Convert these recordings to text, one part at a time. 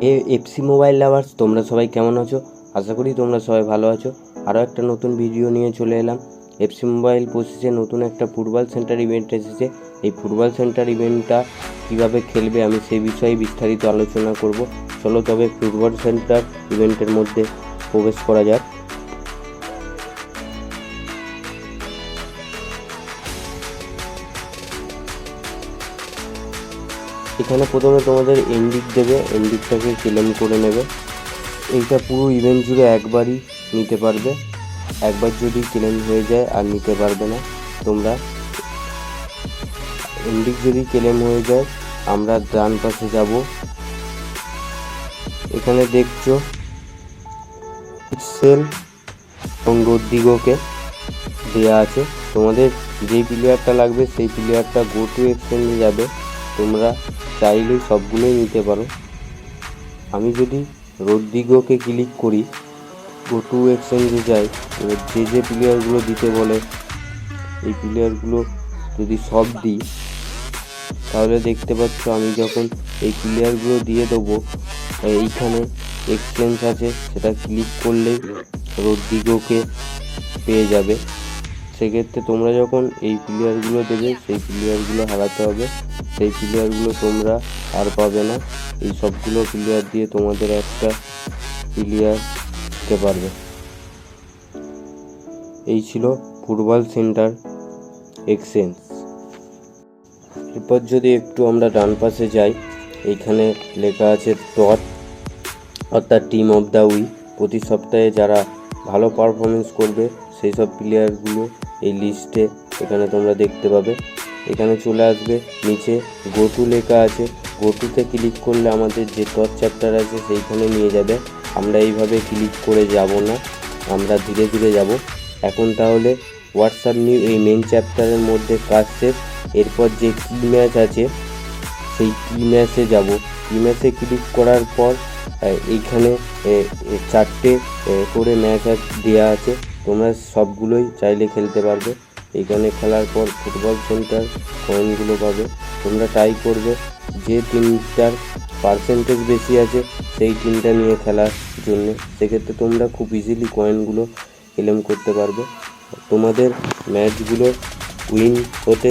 এ FC mobile lovers তোমরা সবাই কেমন আছো? আশা করি তোমরা সবাই ভালো আছো। আরও একটা নতুন ভিডিও নিয়ে চলে এলাম। এফসি মোবাইল পঁচিশে নতুন একটা ফুটবল সেন্টার ইভেন্ট এসেছে। এই ফুটবল সেন্টার ইভেন্টটা কীভাবে খেলবে আমি সেই বিষয়ে বিস্তারিত আলোচনা করব। চলো তবে ফুটবল সেন্টার ইভেন্টের মধ্যে প্রবেশ করা যাক। এখানে প্রথমে তোমাদের এন্ডিক দেবে এন্ডিকটাকে ক্লেম করে নেবে। এইটা পুরো ইভেন্ট জুড়ে একবারই নিতে পারবে। একবার যদি ক্লেম হয়ে যায়, আর নিতে পারবে না, তোমরা এন্ডিক যদি ক্লেম হয়ে যায়, আমরা ডান পাশে যাব। এখানে দেখছ সেল এবং রদ্দিগোকে দেওয়া আছে। তোমাদের যেই প্লেয়ারটা লাগবে, সেই প্লেয়ারটা গো টু এক্সচেঞ্জে যাবে। তোমরা চাইলেই সবগুলোই নিতে পারো। আমি যদি রদ্দিগোকে ক্লিক করি গো টু এক্সচেঞ্জে যাই এবার যে যে প্লেয়ারগুলো দিতে বলে, এই প্লেয়ারগুলো যদি সব দিই, তাহলে দেখতে পাচ্ছ আমি যখন এই প্লেয়ারগুলো দিয়ে দেবো এইখানে এক্সচেঞ্জ আছে, সেটা ক্লিক করলেই রদ্দিগোকে পেয়ে যাবে। সেক্ষেত্রে তোমরা যখন এই প্লেয়ারগুলো দেবে, সেই প্লেয়ারগুলো হারাতে হবে। সেই প্লেয়ারগুলো তোমরা আর পাবে না। এই সবগুলো প্লেয়ার দিয়ে তোমাদের একটা প্লেয়ার দিতে পারবে। এই ছিল ফুটবল সেন্টার এক্সচেঞ্জ এরপর যদি একটু আমরা ডান পাশে যাই, এইখানে লেখা আছে টট অর্থাৎ টিম অফ দ্য উইক প্রতি সপ্তাহে যারা ভালো পারফরমেন্স করবে, সেই সব প্লেয়ারগুলো এই লিস্টে এখানে তোমরা দেখতে পাবে। এখানে চলে আসবে, নিচে গোটু লেখা আছে। গোটুতে ক্লিক করলে আমাদের যে টপ চ্যাপ্টার আছে সেইখানে নিয়ে যাবে। আমরা এইভাবে ক্লিক করে যাব না, আমরা ধীরে ধীরে যাব। এখন তাহলে হোয়াটসঅ্যাপ নিউ এই মেন চ্যাপ্টারের মধ্যে কাজ শেষ। এরপর যে কি ম্যাচ আছে, সেই কি ম্যাচে যাব। কি ম্যাচে ক্লিক করার পর এইখানে চারটে করে ম্যাচ দেওয়া আছে। তোমরা সবগুলোই চাইলে খেলতে পারবে। এখানে খেলার পর ফুটবল সেন্টার কয়েনগুলো পাবে। তোমরা ট্রাই করবে। যে টিমটার পার্সেন্টেজ বেশি আছে, সেই টিমটা নিয়ে খেলার জন্য। সেক্ষেত্রে তোমরা খুব ইজিলি কয়েনগুলো ক্লেম করতে পারবে। তোমাদের ম্যাচগুলো উইন হতে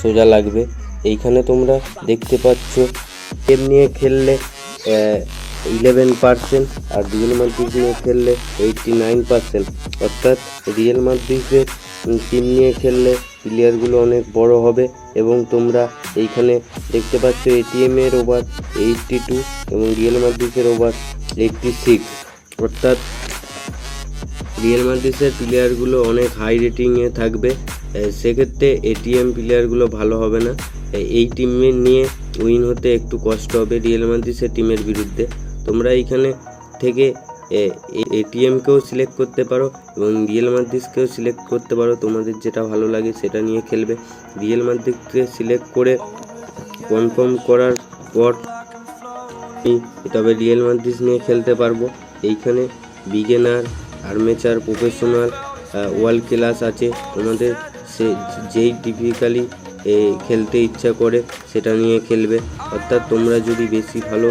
সোজা লাগবে। এইখানে তোমরা দেখতে পাচ্ছ গেম নিয়ে খেললে ইলেভেন পার্সেন্ট আর রিয়েল মাদ্রিদ নিয়ে খেললে এইটটি নাইন পার্সেন্ট অর্থাৎ রিয়েল মাদ্রিদের টিম নিয়ে খেললে প্লেয়ারগুলো অনেক বড় হবে এবং তোমরা এইখানে দেখতে পাচ্ছ এটিএম এর ওভার এইটটি টু এবং রিয়েল মাদ্রিদের ওভার এইটটি সিক্স অর্থাৎ রিয়েল মাদ্রিদের প্লেয়ারগুলো অনেক হাই রেটিংয়ে থাকবে। সেক্ষেত্রে এটিএম প্লেয়ারগুলো ভালো হবে না। এই টিমে নিয়ে উইন হতে একটু কষ্ট হবে রিয়েল মাদ্রিদের টিমের বিরুদ্ধে। তোমরা এইখানে থেকে এটিএমকেও সিলেক্ট করতে পারো এবং রিয়েল মাদ্রিদকেও সিলেক্ট করতে পারো। তোমাদের যেটা ভালো লাগে সেটা নিয়ে খেলবে। রিয়েল মাদ্রিদকে সিলেক্ট করে কনফার্ম করার পর তবে রিয়েল মাদ্রিদ নিয়ে খেলতে পারব। এইখানে beginner amateur professional world class আছে। তোমাদের সে, যেই টিপিক্যালি খেলতে ইচ্ছা করে সেটা নিয়ে খেলবে। অর্থাৎ তোমরা যদি বেশি ভালো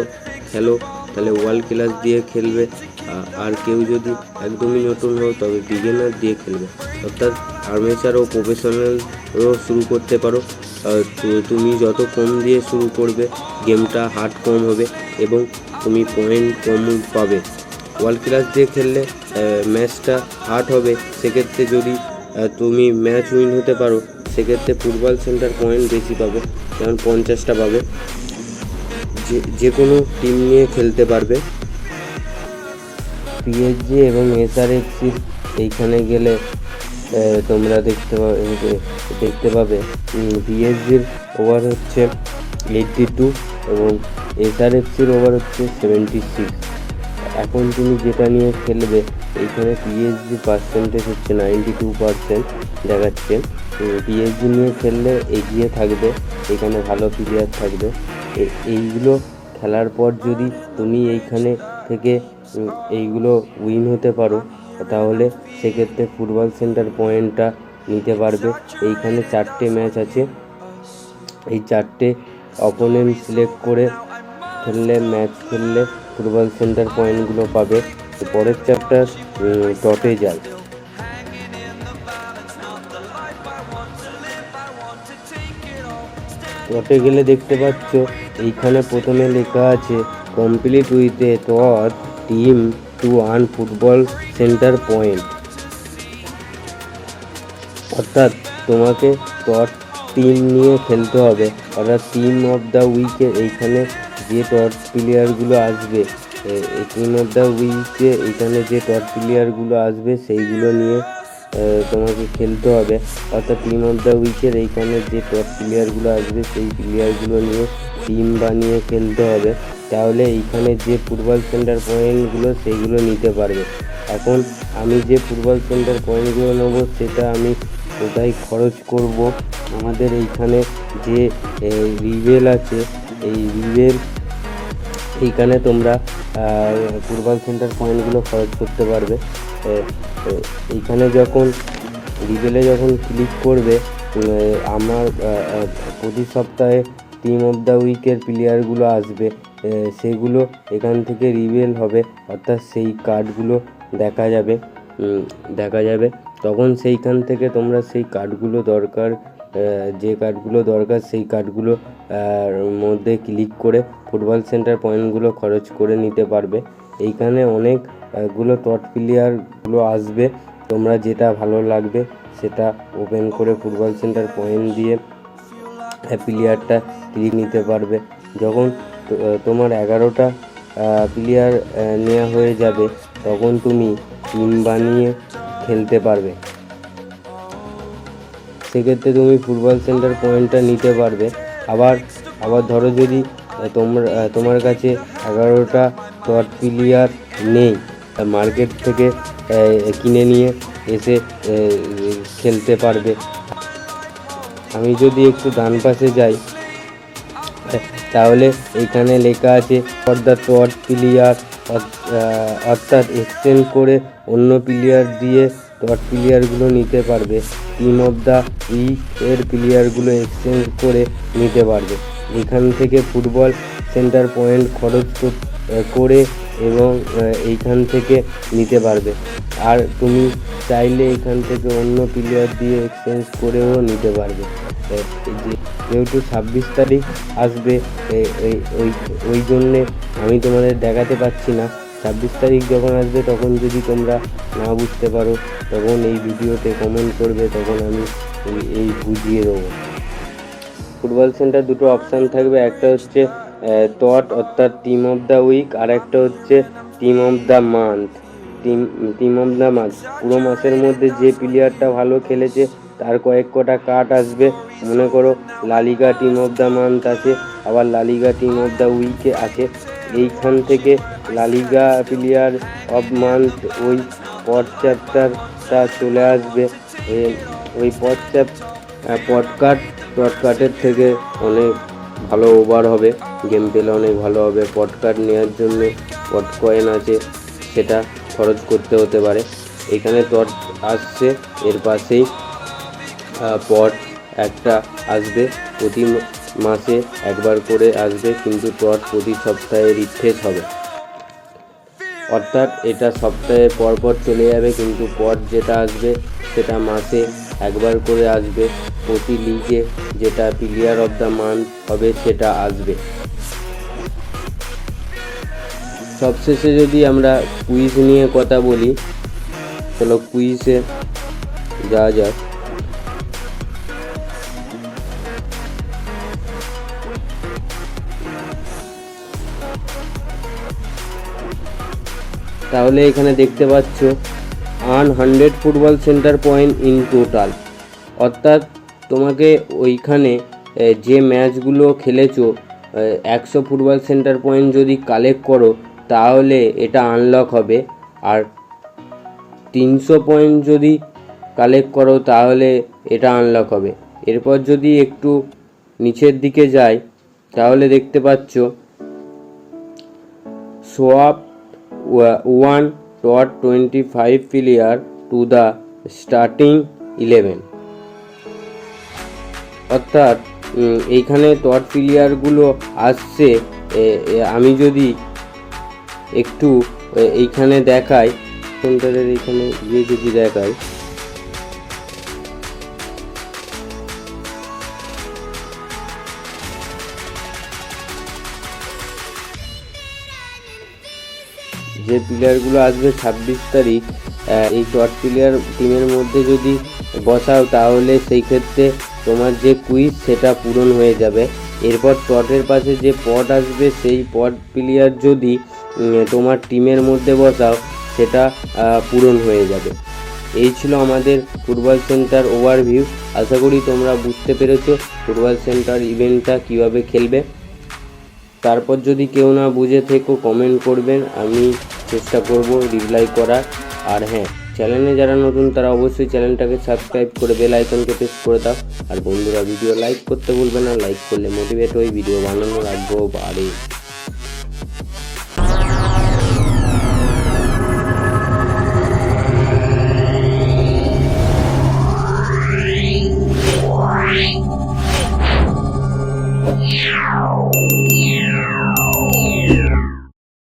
খেলো তাহলে ওয়ার্ল্ড ক্লাস দিয়ে খেলবে। আর কেউ যদি একদমই নতুন হও, তবে বিগেনার দিয়ে খেলবে। অর্থাৎ আর্মেচার ও প্রফেশনালও শুরু করতে পারো। তুমি যত কম দিয়ে শুরু করবে গেমটা হার্ড কম হবে এবং তুমি পয়েন্ট কম পাবে। ওয়ার্ল্ড ক্লাস দিয়ে খেললে ম্যাচটা হার্ড হবে। সেক্ষেত্রে যদি তুমি ম্যাচ উইন হতে পারো, সেক্ষেত্রে ফুটবল সেন্টার পয়েন্ট বেশি পাবে, যেমন পঞ্চাশটা পাবে। যে যে কোনো টিম নিয়ে খেলতে পারবে। পিএসজি এবং এসআরএফসির এইখানে গেলে তোমরা দেখতে পাবে দেখতে পাবে। পিএসজির ওভার হচ্ছে এইটটি টু এবং এসআরএফসির ওভার হচ্ছে সেভেন্টি সিক্স এখন তুমি যেটা নিয়ে খেলবে, এইখানে পিএইচডি পার্সেন্টেজ হচ্ছে নাইনটি টু পার্সেন্ট দেখাচ্ছে পিএইচডি নিয়ে খেললে এগিয়ে থাকবে, এখানে ভালো প্লেয়ার থাকবে। এইগুলো খেলার পর যদি তুমি এইখানে থেকে এইগুলো উইন হতে পারো, তাহলে সেক্ষেত্রে ফুটবল সেন্টার পয়েন্টটা নিতে পারবে। এইখানে চারটে ম্যাচ আছে। এই চারটে অপোনেন্ট সিলেক্ট করে খেললে ম্যাচ খেললে ফুটবল সেন্টার পয়েন্টগুলো পাবে। পরের চ্যাপ্টার টপে যায়। টপে গেলে দেখতে পাচ্ছ, এইখানে প্রথমে লেখা আছে complete with a TOT team to earn football centre point অর্থাৎ তোমাকে টট টিম নিয়ে খেলতে হবে। অর্থাৎ টিম অফ দ্য উইকে এইখানে যে টট প্লেয়ারগুলো আসবে টিম অফ দ্য উইকে এইখানে যে টট প্লেয়ারগুলো আসবে, সেইগুলো নিয়ে তোমাকে খেলতে হবে। অর্থাৎ টিম অফ দ্য উইকের এইখানে যে টপ প্লেয়ারগুলো আসবে, সেই প্লেয়ারগুলো নিয়ে টিম বানিয়ে খেলতে হবে। তাহলে এইখানে যে ফুটবল সেন্টার পয়েন্টগুলো সেইগুলো নিতে পারবে। এখন আমি যে ফুটবল সেন্টার পয়েন্টগুলো নেব, সেটা আমি কোথায় খরচ করব? আমাদের এইখানে যে রিভেল আছে, এই রিভেল এইখানে তোমরা ফুটবল সেন্টার পয়েন্টগুলো খরচ করতে পারবে। এইখানে যখন রিবেলে যখন ক্লিক করবে আমার প্রতি সপ্তাহে টিম অফ দ্য উইকের প্লেয়ারগুলো আসবে সেগুলো এখান থেকে রিভেল হবে, অর্থাৎ সেই কার্ডগুলো দেখা যাবে দেখা যাবে। তখন সেইখান থেকে তোমরা সেই কার্ডগুলো দরকার যে কার্ডগুলো দরকার সেই কার্ডগুলো মধ্যে ক্লিক করে ফুটবল সেন্টার পয়েন্টগুলো খরচ করে নিতে পারবে। এইখানে অনেক আহ, গুলো টট প্লেয়ারগুলো আসবে। তোমরা যেটা ভালো লাগবে সেটা ওপেন করে ফুটবল সেন্টার পয়েন্ট দিয়ে প্লেয়ারটা ক্লিক নিতে পারবে। যখন তোমার এগারোটা প্লেয়ার নেওয়া হয়ে যাবে তখন তুমি টিম বানিয়ে খেলতে পারবে। সেক্ষেত্রে তুমি ফুটবল সেন্টার পয়েন্টটা নিতে পারবে। আবার আবার ধরো যদি তোমার তোমার কাছে এগারোটা টট প্লেয়ার নেই। মার্কেট থেকে কিনে নিয়ে এসে খেলতে পারবে। আমি যদি একটু ডান পাশে যাই তাহলে এখানে লেখা আছে ফর দ্য টট প্লেয়ার অর্থাৎ এক্সচেঞ্জ করে অন্য প্লেয়ার দিয়ে টট প্লেয়ারগুলো নিতে পারবে। টিম অফ দ্য উইক এর প্লেয়ারগুলো এক্সচেঞ্জ করে নিতে পারবে। এখান থেকে ফুটবল সেন্টার পয়েন্ট খরচ করে এবং এইখান থেকে নিতে পারবে। আর তুমি চাইলে এখান থেকে অন্য প্লেয়ার দিয়ে এক্সচেঞ্জ করেও নিতে পারবে। যেহেতু ছাব্বিশ তারিখ আসবে ওই ওই জন্যে আমি তোমাদের দেখাতে পাচ্ছি না। ছাব্বিশ তারিখ যখন আসবে তখন যদি তোমরা না বুঝতে পারো, তখন এই ভিডিওতে কমেন্ট করবে, তখন আমি এই বুঝিয়ে দেবো। ফুটবল সেন্টার দুটো অপশান থাকবে, একটা হচ্ছে টট অর্থাৎ টিম অফ দ্য উইক আর একটা হচ্ছে team of the month team team of the month পুরো মাসের মধ্যে যে প্লেয়ারটা ভালো খেলেছে, তার কয়েক কটা কার্ড আসবে। মনে করো LaLiga team of the month আছে, আবার লালিগা টিম অফ দ্য উইকে আছে। এইখান থেকে লালিগা প্লেয়ার অফ মান্থ ওই পট চ্যাপ্টারটা চলে আসবে। ওই পট চ্যাপ পটকাট পটকাটের থেকে অনেক ভালো ওভার হবে। গেম পেলে অনেক ভালো হবে। পটকাট নেওয়ার জন্য পট কয়েন আছে সেটা খরচ করতে হতে পারে। এখানে টট আসছে, এর পাশেই পট একটা আসবে। প্রতি মাসে একবার করে আসবে, কিন্তু টট প্রতি সপ্তাহে রিফ্রেশ হবে। অর্থাৎ এটা সপ্তাহে পর পর চলে যাবে, কিন্তু পট যেটা আসবে সেটা মাসে একবার করে আসবে। প্রতি লিগে যেটা প্লেয়ার অফ দ্য মান্থ হবে সেটা আসবে। সবশেষে যদি আমরা কুইজ নিয়ে কথা বলি, চলো কুইজে যাওয়া যাক। তাহলে এখানে দেখতে পাচ্ছ an hundred football centre point in total অর্থাৎ তোমাকে ওইখানে যে ম্যাচগুলো খেলেছো একশো ফুটবল সেন্টার পয়েন্ট যদি কালেক্ট করো, তাহলে এটা আনলক হবে। আর তিনশো পয়েন্ট যদি কালেক্ট করো, তাহলে এটা আনলক হবে। এরপর যদি একটু নিচের দিকে যাই, তাহলে দেখতে পাচ্ছ swap one dot twenty five player to the starting eleven অর্থাৎ এইখানে টট প্লেয়ারগুলো আসছে আমি যদি একটু এইখানে দেখাই সেন্টারের এইখানে গিয়ে যদি দেখাই। যে প্লেয়ারগুলো আসবে ছাব্বিশ তারিখ এই টপ প্লেয়ার টিমের মধ্যে যদি বসাও, তাহলে সেই ক্ষেত্রে তোমার যে কুইজ সেটা পূরণ হয়ে যাবে। এরপর টটের পাশে যে পট আসবে, সেই পট প্লেয়ার যদি তোমার টিমের মধ্যে বসাও, সেটা পূরণ হয়ে যাবে। এই ছিল আমাদের ফুটবল সেন্টার ওভারভিউ আশা করি তোমরা বুঝতে পেরেছ ফুটবল সেন্টার ইভেন্টটা কীভাবে খেলবে। তারপর যদি কেউ না বুঝে থেকো কমেন্ট করবেন। আমি চেষ্টা করব রিপ্লাই করার। আর হ্যাঁ চ্যানেলে যারা নতুন, তারা অবশ্যই চ্যানেলটাকে সাবস্ক্রাইব করে বেল আইকনকে প্রেস করে দাও। আর বন্ধুরা ভিডিও লাইক করতে ভুলবে না। লাইক করলে মোটিভেট হয়ে ভিডিও বানানোর আগ্রহ বাড়ে